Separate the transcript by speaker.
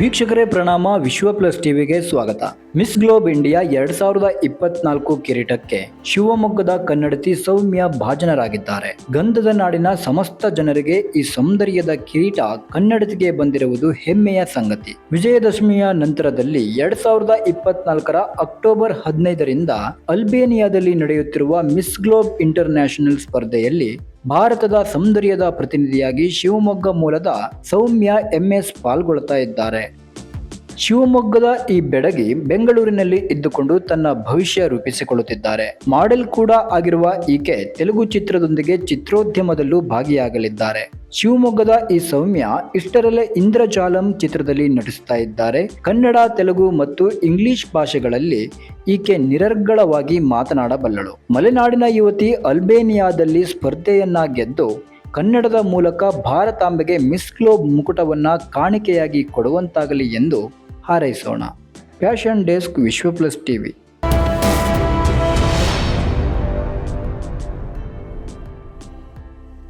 Speaker 1: ವೀಕ್ಷಕರೇ, ಪ್ರಣಾಮ. ವಿಶ್ವ ಪ್ಲಸ್ ಟಿವಿಗೆ ಸ್ವಾಗತ. ಮಿಸ್ ಗ್ಲೋಬ್ ಇಂಡಿಯಾ ಎರಡ್ ಸಾವಿರದ ಇಪ್ಪತ್ನಾಲ್ಕು ಕಿರೀಟಕ್ಕೆ ಶಿವಮೊಗ್ಗದ ಕನ್ನಡತಿ ಸೌಮ್ಯ ಭಾಜನರಾಗಿದ್ದಾರೆ. ಗಂಧದ ನಾಡಿನ ಸಮಸ್ತ ಜನರಿಗೆ ಈ ಸೌಂದರ್ಯದ ಕಿರೀಟ ಕನ್ನಡತಿಗೆ ಬಂದಿರುವುದು ಹೆಮ್ಮೆಯ ಸಂಗತಿ. ವಿಜಯದಶಮಿಯ ನಂತರದಲ್ಲಿ ಎರಡ್ ಸಾವಿರದ ಇಪ್ಪತ್ನಾಲ್ಕರ ಅಕ್ಟೋಬರ್ ಹದಿನೈದರಿಂದ ಅಲ್ಬೇನಿಯಾದಲ್ಲಿ ನಡೆಯುತ್ತಿರುವ ಮಿಸ್ ಗ್ಲೋಬ್ ಇಂಟರ್ನ್ಯಾಷನಲ್ ಸ್ಪರ್ಧೆಯಲ್ಲಿ ಭಾರತದ ಸೌಂದರ್ಯದ ಪ್ರತಿನಿಧಿಯಾಗಿ ಶಿವಮೊಗ್ಗ ಮೂಲದ ಸೌಮ್ಯ ಎಂಎಸ್ ಪಾಲ್ಗೊಳ್ತಾ ಇದ್ದಾರೆ. ಶಿವಮೊಗ್ಗದ ಈ ಬೆಡಗಿ ಬೆಂಗಳೂರಿನಲ್ಲಿ ಇದ್ದುಕೊಂಡು ತನ್ನ ಭವಿಷ್ಯ ರೂಪಿಸಿಕೊಳ್ಳುತ್ತಿದ್ದಾರೆ. ಮಾಡೆಲ್ ಕೂಡ ಆಗಿರುವ ಈಕೆ ತೆಲುಗು ಚಿತ್ರದೊಂದಿಗೆ ಚಿತ್ರೋದ್ಯಮದಲ್ಲೂ ಭಾಗಿಯಾಗಲಿದ್ದಾರೆ. ಶಿವಮೊಗ್ಗದ ಈ ಸೌಮ್ಯ ಇಷ್ಟರಲ್ಲೇ ಇಂದ್ರಜಾಲಂ ಚಿತ್ರದಲ್ಲಿ ನಟಿಸ್ತಾ ಇದ್ದಾರೆ. ಕನ್ನಡ, ತೆಲುಗು ಮತ್ತು ಇಂಗ್ಲಿಷ್ ಭಾಷೆಗಳಲ್ಲಿ ಈಕೆ ನಿರರ್ಗಳವಾಗಿ ಮಾತನಾಡಬಲ್ಲಳು. ಮಲೆನಾಡಿನ ಯುವತಿ ಅಲ್ಬೇನಿಯಾದಲ್ಲಿ ಸ್ಪರ್ಧೆಯನ್ನ ಗೆದ್ದು ಕನ್ನಡದ ಮೂಲಕ ಭಾರತಾಂಬೆಗೆ ಮಿಸ್ ಗ್ಲೋಬ್ ಮುಕುಟವನ್ನ ಕಾಣಿಕೆಯಾಗಿ ಕೊಡುವಂತಾಗಲಿ ಎಂದು ಹಾರೈಸೋಣ. Fashion desk Vishwa plus TV.